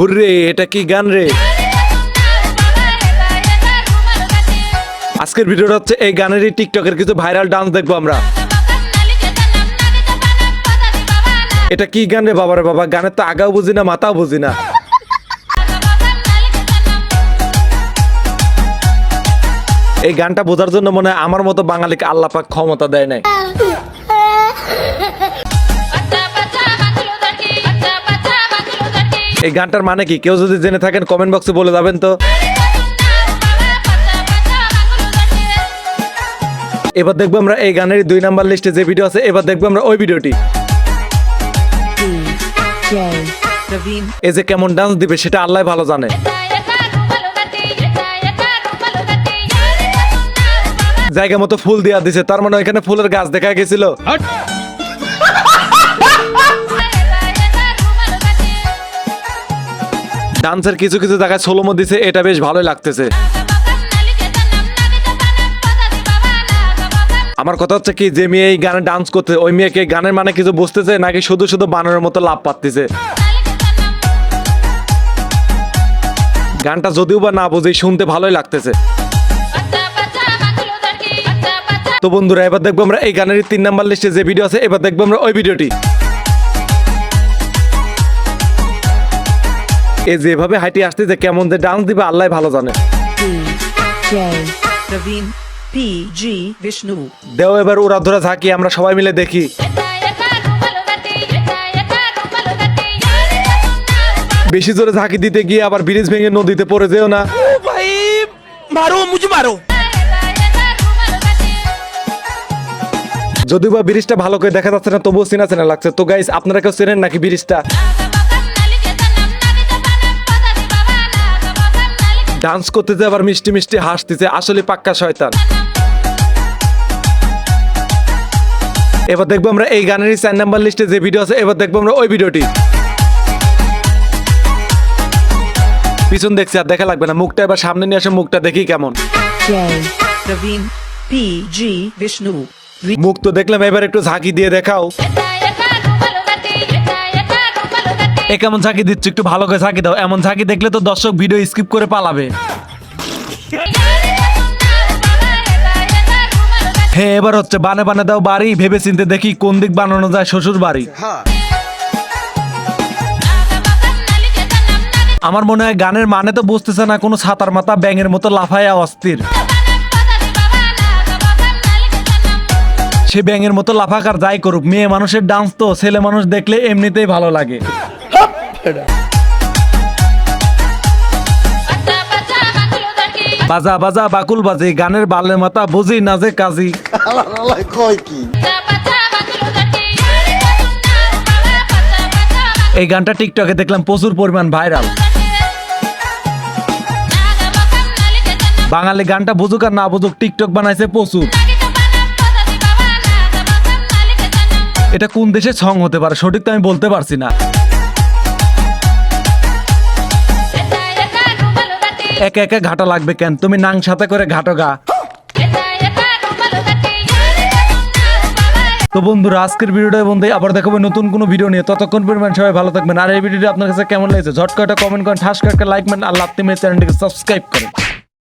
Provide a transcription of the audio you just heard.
Hurray, এটা কি গান রে? আজকের ভিডিওটা হচ্ছে এই গানেরই টিকটকের কিছু ভাইরাল ডান্স দেখব আমরা। এটা কি গান রে বাবারে বাবা? গানের তো আগাও বুঝি না, মাথাও বুঝি না। এই গানটা বোঝার জন্য মনে হয় আমার মতো বাঙালিকে আল্লাহ পাক ক্ষমতা দেয় নাই। এই গানটার মানে কি? কেউ যদি জেনে থাকেন কমেন্ট বক্সে বলে যাবেন তো। এবার দেখব আমরা এই গানের দুই নাম্বার লিস্টে যে ভিডিও আছে, এবার দেখব আমরা ওই ভিডিওটি এই যে কেমন ডান্স দিবে, সেটা আল্লাহ ভালো জানে। জায়গা মতো ফুল দিয়া দিছে, তার মানে ওইখানে ফুলের গাছ দেখা গেছিল। ডান্সের কিছু কিছু জায়গায় সোলোমো দিছে, এটা বেশ ভালোই লাগতেছে। আমার কথা হচ্ছে কি, যে মেয়ে এই গানে ডান্স করতে, ওই মেয়েকে গানের মানে কিছু বুঝতেছে, নাকি শুধু শুধু বানরের মতো লাভ পাচ্ছে গানটা যদিও বা না বুঝি, শুনতে ভালোই লাগতেছে। তো বন্ধুরা, এবার দেখব আমরা এই গানের তিন নাম্বার লিস্টে যে ভিডিও আছে, এবার দেখব আমরা ওই ভিডিওটি এ যেভাবে হাইটে আসতেছে কেমন যে ডান্স দিবে আল্লাহ ভালো জানে। দেও এবার ওরা আমরা সবাই মিলে দেখি। বেশি জোরে ঝাঁকি দিতে গিয়ে আবার ব্রিজ ভেঙে নদীতে পড়ে যেও না। ভাই মারো মারো যদিও বা ব্রিজটা ভালো করে দেখা যাচ্ছে না তবুও চেনা চেনা লাগছে। তো গাইস আপনারা কেউ চেনেন নাকি ব্রিজটা? ডান্স করতেছে আবার মিষ্টি মিষ্টি হাসতেছে আসলে পাক্কা শয়তান। এবার দেখব আমরা এই গানেরই চার নাম্বার লিস্টে যে ভিডিও আছে এবার দেখব আমরা ওই ভিডিওটি পিছন দেখছি আর দেখা লাগবে না। মুখটা এবার সামনে নিয়ে আসে মুখটা দেখি কেমন। মুখ তো দেখলাম এবার একটু ঝাঁকি দিয়ে দেখাও। এ কেমন ঝাঁকি দিচ্ছ? একটু ভালো করে ঝাঁকি দাও। এমন ঝাঁকি দেখলে তো দর্শক ভিডিও স্কিপ করে পালাবে। হ্যাঁ এবার হচ্ছে বানে বানে দাও বাড়ি ভেবে চিনতে দেখি কোন দিক বানানো যায় শ্বশুর বাড়ি। আমার মনে হয় গানের মানে তো বুঝতেছে না, কোনো ছাতার মাথা ব্যাঙের মতো লাফায়া অস্থির। সে ব্যাঙের মতো লাফাকার যাই করুক, মেয়ে মানুষের ডান্স তো, ছেলে মানুষ দেখলে এমনিতেই ভালো লাগে। বাজা বাজা বাকুল বাজে গানের বালের মাথা বুঝি না যে কাজী। এই গানটা টিকটকে দেখলাম প্রচুর পরিমাণ ভাইরাল। বাঙালি গানটা বুঝুক আর না বুঝুক টিকটক বানাইছে প্রচুর। এটা কোন দেশে সং হতে পারে সঠিক তো আমি বলতে পারছি না। একা একে ঘাটা লাগবে কেন? তুমি নাং সাথে করে ঘাটো গা। তো বন্ধুরা, আজকের ভিডিওটা বন্ধু আবার দেখাবো নতুন কোনো ভিডিও নিয়ে। ততক্ষণ পরিমাণ সবাই ভালো থাকবেন। আর এই ভিডিওটি আপনার কাছে কেমন লেগেছে? ঝটকা একটা কমেন্ট করেন, ঠাস একটা লাইক করেন আর লাভ চ্যানেলটিকে সাবস্ক্রাইব করেন।